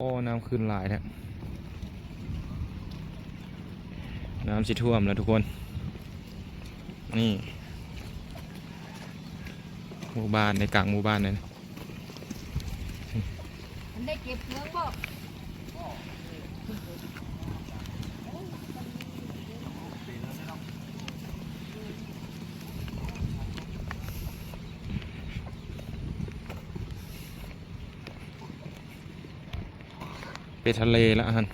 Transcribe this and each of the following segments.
โอ้น้ำขึ้นหลายแนี่ยน้ำสิท่วมแล้วทุกคน นี่หมู่บ้านในกลางหมู่บ้านเลยมันได้เก็บเงินบ่ ทะเลแล้วอัน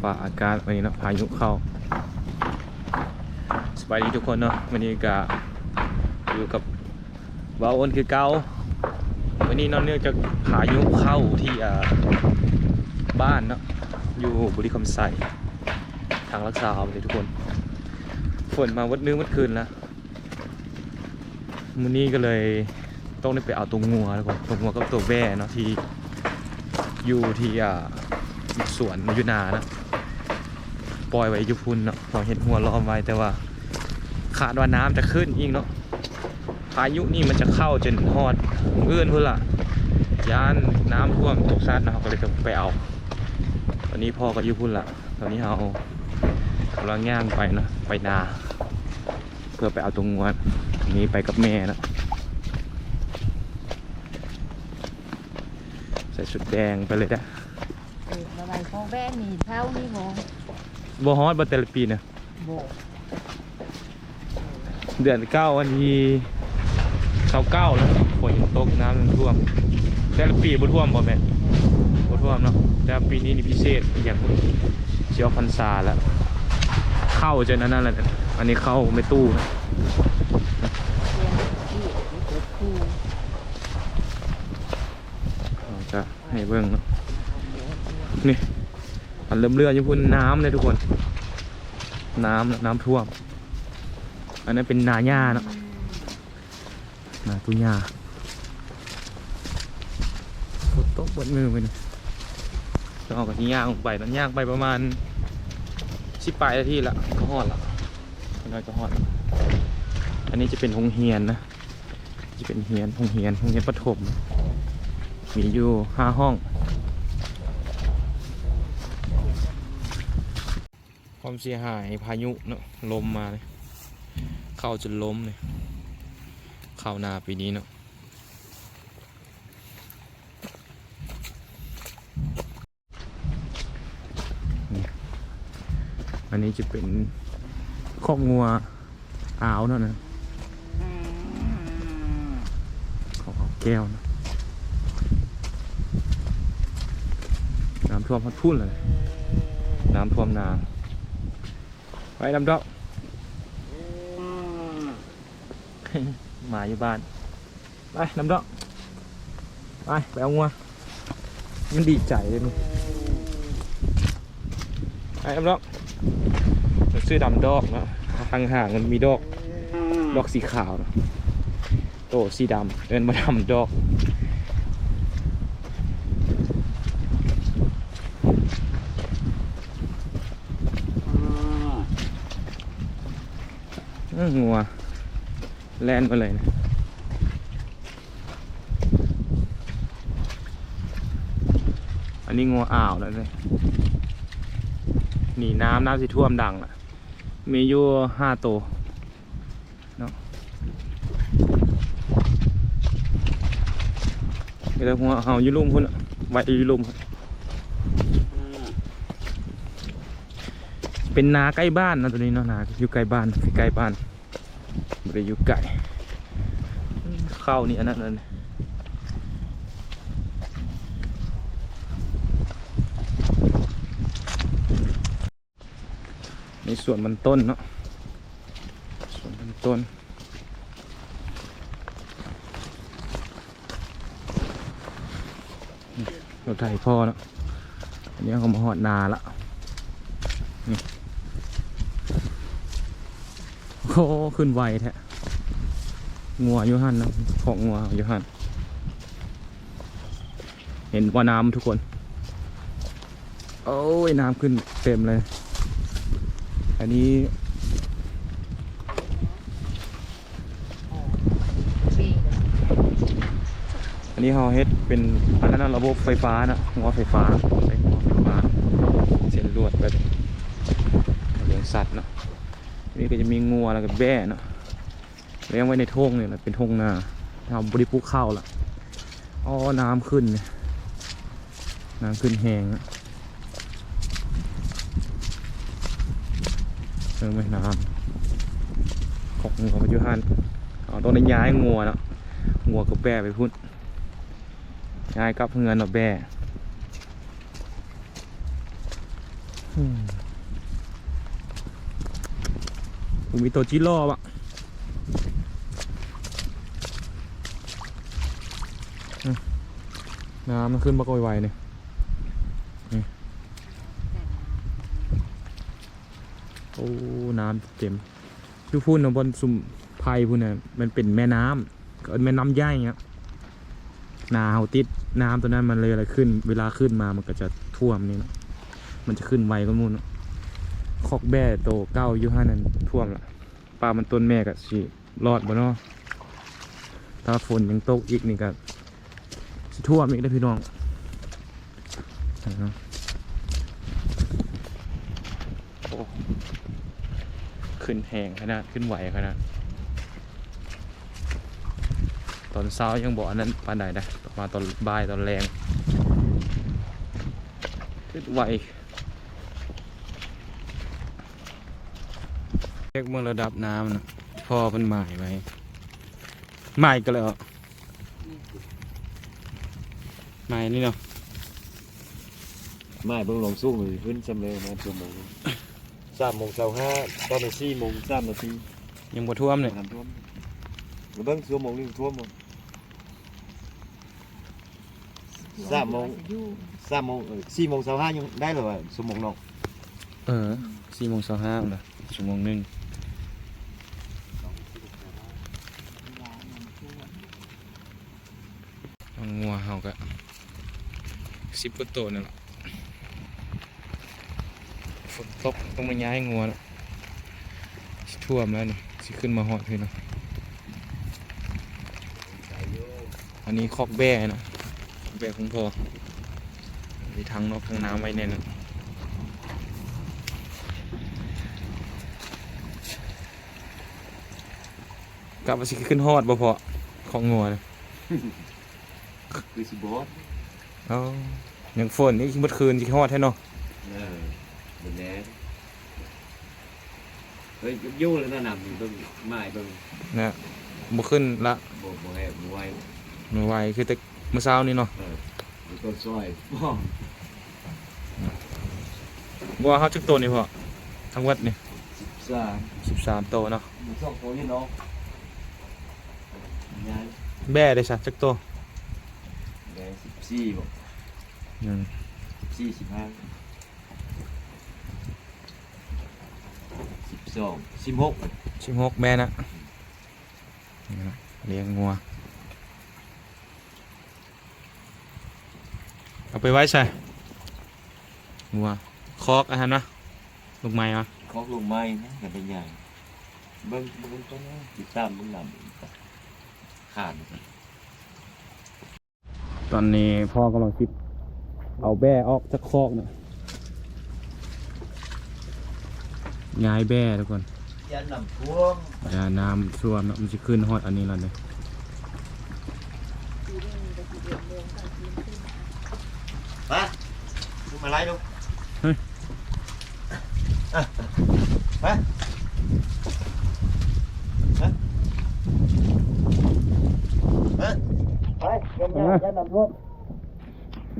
ฝ่าอากาศวันนี้นะพายุเข้า สบายดีทุกคนเนาะวันนี้ก็อยู่กับวาโอนคือเกาวันนี้นาะเนื่องจากพายุเข้าที่บ้านเนาะอยู่บุรีคำไซทางรักษาเอาเลยทุกคน ฝนมาวัดมื้อวัดคืนแล้ว มื้อนี้ก็เลยต้องได้ไปเอาตัวงัวแล้วก็ตัวงัวกับตัวแว่เนาะที่อยู่ที่อ่าสวนยุนานะปล่อยไว้ยุพุนเนาะพอเห็นหัวล้อมไว้แต่ว่าขาดว่าน้ำจะขึ้นอีกเนาะพายุนี่มันจะเข้าจนฮอดเอื้อนพุ่นละย่านน้ำท่วมตกซัดนะเนาก็เลยต้องไปเอา ตอนนี้พ่อก็ยุพุ่นละตอนนี้เรากำลังย่างไปเนาะไปนา เพื่อไปเอาตรงงวน นนี้ไปกับแม่นะใส่ชุดแดงไปเลยนะเออมาไว้ของแบนนี่เท่านี่บ่บฮอตบัตเตอร์ปีเนี่ยบ่เดือนเก้าวันที่เก้าเก้าแล้วฝนยังตกน้ำยังท่วม แต่ละปีบ่ท่วมบ่แม่บ่ท่วมเนาะแต่ปีนี้นี่พิเศษอย่างเชียวพรรษาแล้วเข้าจนนั้นนั่นแหละอันนี้เข้าไม่ตู้นะ เรียนที่นี่เกิดคู่ เราจะ ให้เบิ่งเนาะนี่มันเริ่มเลื่อนอยู่พุ่นน้ำเลยทุกคน น้ำน้ำท่วม อันนั้นเป็นนาหญ้าเนาะนาตุหญ้าฝนตกบนมือไปนี่ต้องเอากับที่ย่างลงไปนั้นย่างไปประมาณสิบปลายนาทีละก็หอดละน้อยก็หอด อันนี้จะเป็นโรงเรียนนะ จะเป็นเฮียนโรงเรียนโรงเรียนประถม มีอยู่ห้าห้อง ความเสียหายพายุเนาะลมมาเลยเข้าจนล้มเลยเข้านาปีนี้เนาะอันนี้จะเป็นคอกงัวอาวเนาะนะของแก้วนะ น้ำท่วมพัดพุ่นเลย น้ำท่วมนาไปน้ำดอกหมาอยู่บ้าน ไปน้ำดอกไปไปเอางัวมันดีใจเลยมึงไปน้ำดอกมันซื้อดำดอกนะห่างๆมันมีดอก ดอกสีขาวนะโตสีดำเดินมาดำดอก เอ้อ งัวแล่นมาเลยนะอันนี้งัวอ่าวแล้วเลยหนีน้ำน้ำสิท่วมดังอะ มีอยู่ห้าตัวเนาะเดี๋ยวหัวเห่าอยู่ลุ่มพุ่นอะไว้อยู่ลุ่มครับ เป็นนาใกล้บ้านนะตัวนี้เนาะนาอยู่ใกล้บ้านใกล้บ้านไม่ได้อยู่ไกลเข้านี่อันนั้นเลยในส่วนมันต้นเนาะส่วนมันต้นเราถไถพ่อเนาะอันนี้เขามาหอดนาละ โอ้ขึ้นไวแท้งัวยูหันนะของงัวยูหันเห็นว่าน้ำทุกคน โอ้ยน้ำขึ้นเต็มเลย อันนี้อันนี้เฮาเฮ็ดเป็นอันนั้นระบบไฟฟ้านะงัวไฟฟ้าใช้หัวไฟฟ้า เส้นลวดแบบเลี้ยงสัตว์เนาะ นี่ก็จะมีงัวแล้วก็แบ่เนาะเลี้ยงไว้ในทุ่งเนี่ยนะเป็นทุ่งนาทำบริปลูกข้าวละอ๋อน้ำขึ้นน้ำขึ้นแหงอะเออไม่น้ำของงัวมาอยู่หันเอาต้องได้ย้ายงัวเนาะงัวกับแบ่ไปพุ่นย้ายกลับเงินเนาะแบ่อืม ผมมีตัวจิโร่ปะอืมน้ำมันขึ้นมาก็ไวๆเนี่ยนี่โอ้ น้ำเต็มคือพูดนะบนสุ่มไผ่พูดน่ะมันเป็นแม่น้ำก็แม่น้ำใหญ่เงี้ยนาเฮาติดน้ำตัวนั้นมันเลยอะไรขึ้น เวลาขึ้นมามันก็จะท่วมนี่นะมันจะขึ้นไวก็มุ่นนะ คอกแบ่โตเก้าอยู่ห้านั้นท่วมละปลามันต้นแม่ก็สิรอดบ่เนาะถ้าฝนยังตกอีกนี่ก็สิท่วมอีกได้พี่น้องเนาะโอ้ขึ้นแหงขนาดขึ้นไหวขนาดตอนเช้ายังบอกอันนั้นปานใดนะมาตอนบ่ายตอนแรงขึ้นไหว เช็คเมื่อระดับน้ำนะพอมันหมายไว้หมายก็แล้วหมายนี่เนาะไม่เบิ่งลงสู้มือขึ้นจำเลยนะชั่วโมงสามโมงเช้าห้าตอนนี้สี่โมงสามนาทียังบ่ท่วมเลยน้ำท่วมมาเบิ่งชั่วโมงนึงท่วมหมดสามโมงสามโมงเออสี่โมงเช้าห้ายังได้เลยว่าชั่วโมงนอกเออสี่โมงเช้าห้าเลยชั่วโมงหนึ่งเอางัวเฮาก็ สิบกว่าตัวนั่นแหละฝนตกต้องมาย้ายงัวแล้วสิท่วมแล้วนี่สิขึ้นมาหอดขึ้นเนาะอันนี้คอกแบ่เนาะคอกแบ่ของพ่อมีทางนอกทางน้ำไว้แน่นอนกลับมาสิขึ้นฮอดบ่พอของงัวนะคือสิบอส เอายังฝนนี่เมื่อคืนสิฮอดแท้เนาะเออเบิ่งแน่เฮ้ยยุ่งเลยนะนำเบิ่งไม้เบิ่งนะบ่ขึ้นละบ่บ่ให้บ่ไหวมื้อไวคือแต่เมื่อเช้านี่เนาะเออมันต้นซอยบ่บ่ว่าเฮาจักตัวนี่พอทั้งวัดนี่สาม13ตัวเนาะหมูสองตัวนี่เนาะยายแบ่ได้ซะจักตัวแดงสิบสี่บอกอืม สิบสี่สิบห้าสิบสองสิบหก16แม่นะนี่นะเลี้ยงงัว เอาไปไว้ใส่งัว คอกอาหารนะลูกไม้มาคอกลงไม้นะกันเป็นใหญ่เบิ้งเบิ้งต้นนะติดตามเบิ้งลำขาดนะครับตอนนี้พ่อกำลังคิด เอาแบ่ออกจากคอกเนาะย้ายแบ่ทุกคนยันลำท่วมอย่าน้ำท่วมเนาะมันจะขึ้นฮอดอันนี้แล้วเนี่ยไปดูมาไล่ดูไปไปไปยงง่ายยันลำท่วม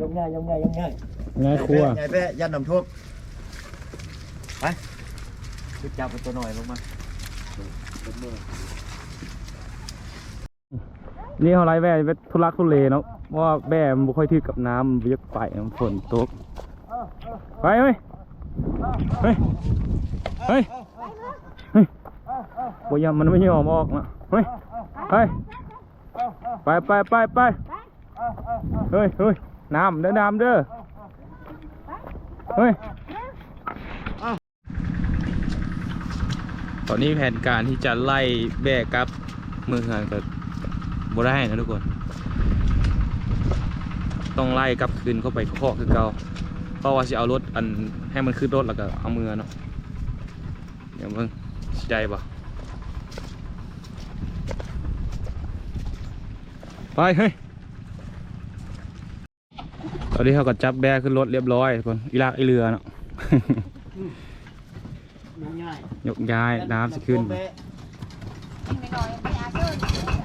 ยงง่ายยงง่ายยงง่ายง่ายครัวใหญ่แป้ยันน้ำท่วมไปไปจับไปตัวหน่อยลงมานี่เขาไล่แบ่เป็นทุลักทุเลเนาะเพราะว่าแบ่มันบ่ค่อยถือกับน้ำมันบ่อยากไปมันฝนตก ไปเฮ้ย เฮ้ย เฮ้ย เฮ้ยบ่ยอมมันไม่ยอมออกนะเฮ้ย เฮ้ย ไปไปไปไปเฮ้ยเฮ้ย น้ำเด้อน้ำเด้อเฮ้ยตอนนี้แผนการที่จะไล่แบกกับมือหันก็บ่ได้นะทุกคน ต้องไล่กลับคืนเข้าไปเคาะคือเก่าเพราะว่าสิเอารถอันให้มันขึ้นรถแล้วก็เอามือเนาะเดี๋ยวเบิ่งสิได้บ่ไปเฮ้ย อนนี้เขาก็จับแบขึ้นรถเรียบร้อยทุกคนอีลากอีเรือเนาะง่ายยกย้ายน้ำสิขึ้นแบะกินน้อยๆไม่